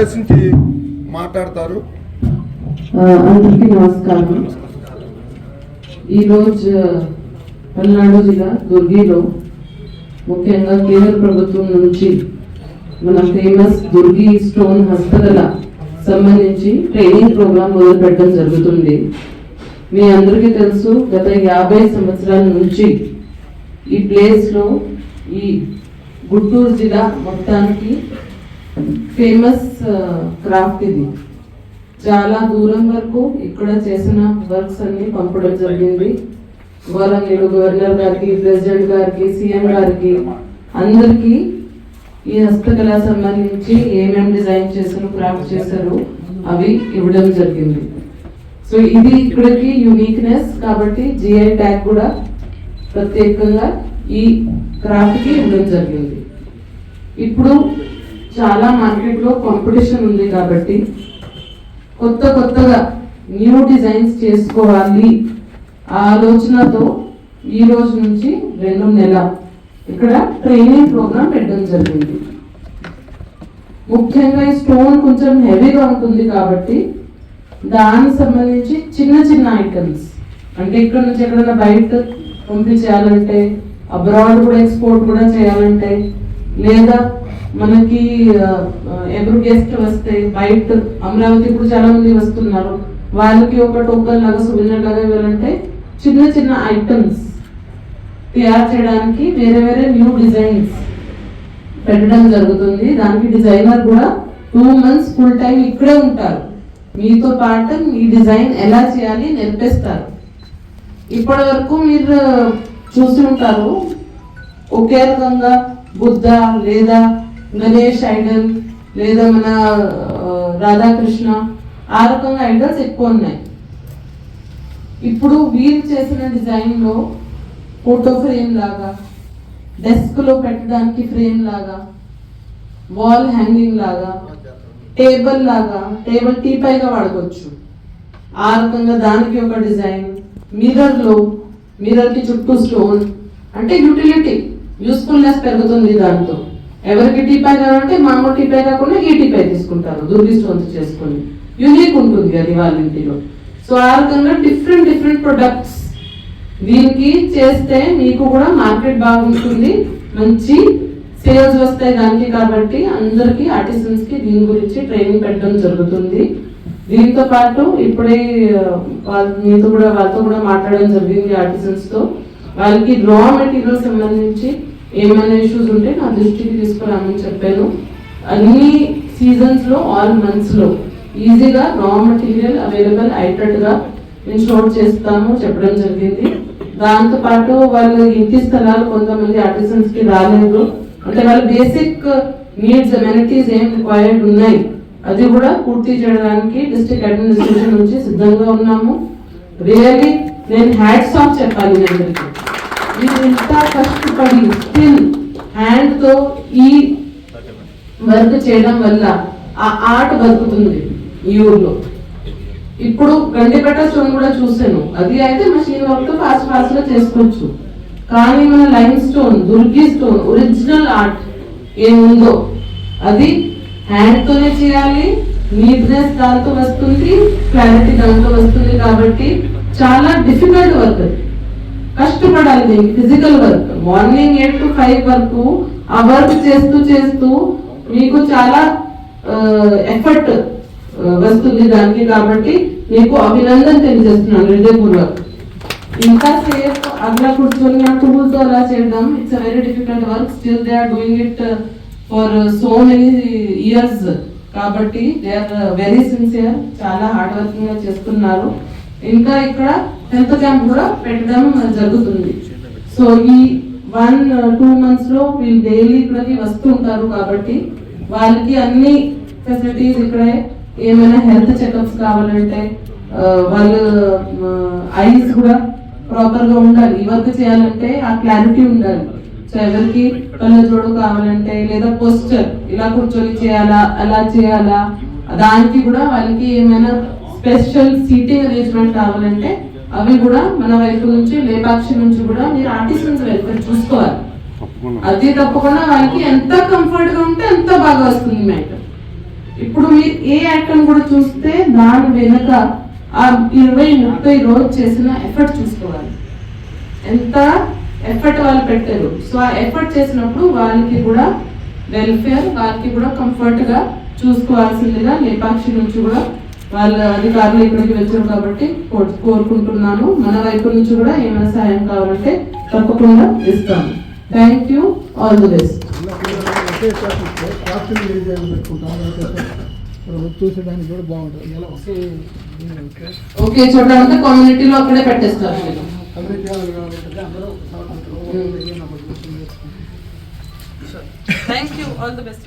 ఉద్దేశించి మాట్లాడతారు. అందరికీ నమస్కారం. ఈరోజు పల్నాడు జిల్లా దుర్గిలో ముఖ్యంగా కేంద్ర ప్రభుత్వం నుంచి మన ఫేమస్ దుర్గి స్టోన్ హస్తకళ సంబంధించి ట్రైనింగ్ ప్రోగ్రామ్ మొదలు పెట్టడం జరుగుతుంది. మీ అందరికీ తెలుసు గత యాభై సంవత్సరాల నుంచి ఈ ప్లేస్లో ఈ గుంటూరు జిల్లా మొత్తానికి ఫేమస్ క్రాఫ్ట్ ఇది. చాలా దూరం వరకు ఇక్కడ చేసిన వర్క్స్ అన్ని పంపడం జరిగింది. గవర్నర్ గవర్నర్ గారికి ప్రెసిడెంట్ గారికి సీఎం గారికి అందరికీ ఈ హస్తకళ సంబంధించి ఏమేం డిజైన్ చేశారు క్రాఫ్ట్ చేశారు అవి ఇవ్వడం జరిగింది. సో ఇది ఇక్కడికి యూనిక్నెస్ కాబట్టి జిఐ ట్యాగ్ కూడా ప్రత్యేకంగా ఈ క్రాఫ్ట్కి ఇవ్వడం జరిగింది. ఇప్పుడు చాలా మార్కెట్లో కాంపిటీషన్ ఉంది కాబట్టి కొత్త కొత్తగా న్యూ డిజైన్స్ చేసుకోవాలి ఆ ఆలోచనతో ఈ రోజు నుంచి రెండు నెల ఇక్కడ ట్రైనింగ్ ప్రోగ్రామ్ పెట్టడం జరిగింది. ముఖ్యంగా ఈ స్టోన్ కొంచెం హెవీగా ఉంటుంది కాబట్టి దానికి సంబంధించి చిన్న చిన్న ఐటమ్స్ అంటే ఇక్కడ నుంచి ఎక్కడైనా బయట పంపించేయాలంటే అబ్రాడ్ కూడా ఎక్స్పోర్ట్ కూడా చేయాలంటే లేదా మనకి ఎవరు గెస్ట్ వస్తే బయట అమరావతి ఇప్పుడు చాలా మంది వస్తున్నారు. వాళ్ళకి ఒక టోకన్ లాగా సువినర్ లాగా ఇవ్వాలంటే చిన్న చిన్న ఐటమ్స్ తయారు చేయడానికి వేరే వేరే న్యూ డిజైన్స్ పెట్టడం జరుగుతుంది. దానికి డిజైనర్ కూడా టూ మంత్స్ ఫుల్ టైం ఇక్కడే ఉంటారు. మీతో పాటు మీ డిజైన్ ఎలా చేయాలి నేర్పిస్తారు. ఇప్పటి వరకు మీరు చూసి ఉంటారు. ఒకే రకంగా బుద్ధ లేదా గణేష్ ఐడల్ లేదా మన రాధాకృష్ణ ఆ రకంగా ఐడల్స్ ఎక్కువ ఉన్నాయి. ఇప్పుడు వీరు చేసిన డిజైన్లో ఫోటో ఫ్రేమ్ లాగా డెస్క్లో పెట్టడానికి ఫ్రేమ్ లాగా వాల్ హ్యాంగింగ్ లాగా టేబుల్ లాగా టేబుల్ టీ పైగా వాడుకోవచ్చు. ఆ రకంగా దానికి ఒక డిజైన్ మిర్రర్లో మిర్రర్కి చుట్టూ స్టోన్ అంటే యూటిలిటీ యూస్ఫుల్నెస్ పెరుగుతుంది దాంతో ఎవరికి టీపై కావాలంటే మామూలు టీపై కాకుండా ఈ టీపై తీసుకుంటారు దుర్గి చేసుకుని. యూనిక్ ఉంటుంది అది వాళ్ళ ఇంటిలో సో ఆ రకంగా డిఫరెంట్ డిఫరెంట్ ప్రొడక్ట్స్ దీనికి చేస్తే మీకు కూడా మార్కెట్ బాగుంటుంది మంచి సేల్స్ వస్తాయి దానికి కాబట్టి అందరికీ ఆర్టిసన్స్కి దీని గురించి ట్రైనింగ్ పెట్టడం జరుగుతుంది. దీంతో పాటు ఇప్పుడే వాళ్ళ మీతో కూడా వాళ్ళతో కూడా మాట్లాడడం జరిగింది ఆర్టిసన్స్తో. వాళ్ళకి రా మెటీరియల్ సంబంధించి ఏమైనా ఇష్యూస్ ఉంటే నా దృష్టికి తీసుకురామని చెప్పాను. అన్ని సీజన్స్లో ఆల్ మంత్స్లో ఈజీగా రా మెటీరియల్ అవైలబుల్ అయ్యేటట్టుగా ఇన్స్టోర్ చేస్తాము చెప్పడం జరిగింది. దాంతోపాటు వాళ్ళు వాళ్ళ ఇంటి స్థలాలు కొంతమంది ఆర్టిసన్స్కి రాలేదు. అంటే వాళ్ళ బేసిక్ నీడ్స్ అమెనిటీస్ ఏం రిక్వైర్డ్ ఉన్నాయి. అది కూడా పూర్తి చేయడానికి డిస్ట్రిక్ట్ అడ్మినిస్ట్రేషన్ నుంచి సిద్ధంగా ఉన్నాము. రియల్లీ నేను హ్యాట్స్ ఆఫ్ చెప్పాలి అందరికీ. మీరు ఇంత కష్టపడి స్టిల్ హ్యాండ్తో ఈ వర్క్ చేయడం వల్ల ఆ ఆర్ట్ బతుకుతుంది ఈ ఊర్లో. ఇప్పుడు గండిపేట స్టోన్ కూడా చూసాను అది అయితే మషీన్ వర్క్ ఫాస్ట్ ఫాస్ట్గా చేసుకోవచ్చు. కానీ మన lime stone Durgi stone original art ఏముందో అది హ్యాండ్ తోనే చేయాలి నీట్నెస్ దాంతో వస్తుంది క్లారిటీ దాంతో వస్తుంది కాబట్టి చాలా డిఫికల్ట్ వర్క్ అది కష్టపడాలి. Physical work morning eight to five వరకు ఆ వర్క్ చేస్తూ చేస్తూ మీకు చాలా ఎఫర్ట్ వస్తుంది దానికి కాబట్టి మీకు అభినందన తెలియజేస్తున్నాను హృదయపూర్వక్. ఇంకా సేఫ్ అట్లా కూర్చొని ఆ టూల్తో అలా చేయడం it's very difficult work still they are doing it for so many years కాబట్టి దే ఆర్ వెరీ సిన్సియర్ చాలా హార్డ్ వర్కింగ్గా చేస్తున్నారు. ఇంకా ఇక్కడ హెల్త్ క్యాంప్ కూడా పెట్టడం జరుగుతుంది. సో ఈ వన్ టూ మంత్స్లో వీళ్ళు డైలీ ఇక్కడికి వస్తూ ఉంటారు కాబట్టి వాళ్ళకి అన్ని ఫెసిలిటీస్ ఇక్కడే ఏమైనా హెల్త్ చెకప్స్ కావాలంటే వాళ్ళు ఐస్ కూడా ప్రాపర్గా ఉండాలి. ఈ వర్క్ చేయాలంటే ఆ క్లారిటీ ఉండాలి. సో ఎవరికి కళ్ళజోడు కావాలంటే లేదా పోస్టర్ ఇలా కూర్చొని చేయాలా అలా చేయాలా దానికి కూడా వాళ్ళకి ఏమైనా స్పెషల్ సీటింగ్ అరేంజ్మెంట్ కావాలంటే అవి కూడా మన వైపు నుంచి లేపాక్షి నుంచి కూడా మీరు ఆర్టిస్టన్స్ వెల్ఫేర్ చూసుకోవాలి. అది తప్పకుండా వాళ్ళకి ఎంత కంఫర్ట్గా ఉంటే అంత బాగా వస్తుంది మ్యాటర్. ఇప్పుడు మీరు ఏ ఐటమ్ కూడా చూస్తే దాని వెనుక ఆ ఇరవై ముప్పై రోజు చేసిన ఎఫర్ట్ చూసుకోవాలి. ఎంత ఎఫర్ట్ వాళ్ళు పెట్టారు. సో ఆ ఎఫర్ట్ చేసినప్పుడు వాళ్ళకి కూడా వెల్ఫేర్ వాళ్ళకి కూడా కంఫర్ట్గా చూసుకోవాల్సిందిగా లేపాక్షి నుంచి కూడా వాళ్ళ అధికారులు ఇక్కడికి వచ్చారు కాబట్టి కో- కోరుకుంటున్నాను. మన వైపు నుంచి కూడా ఏమైనా సహాయం కావాలంటే తప్పకుండా ఇస్తాను. Thank you all the best చూసేదానికి కూడా బాగుంటుంది ఓకే చూడాలంటే కమ్యూనిటీలో అక్కడే పెట్టేస్తారు thank you all the best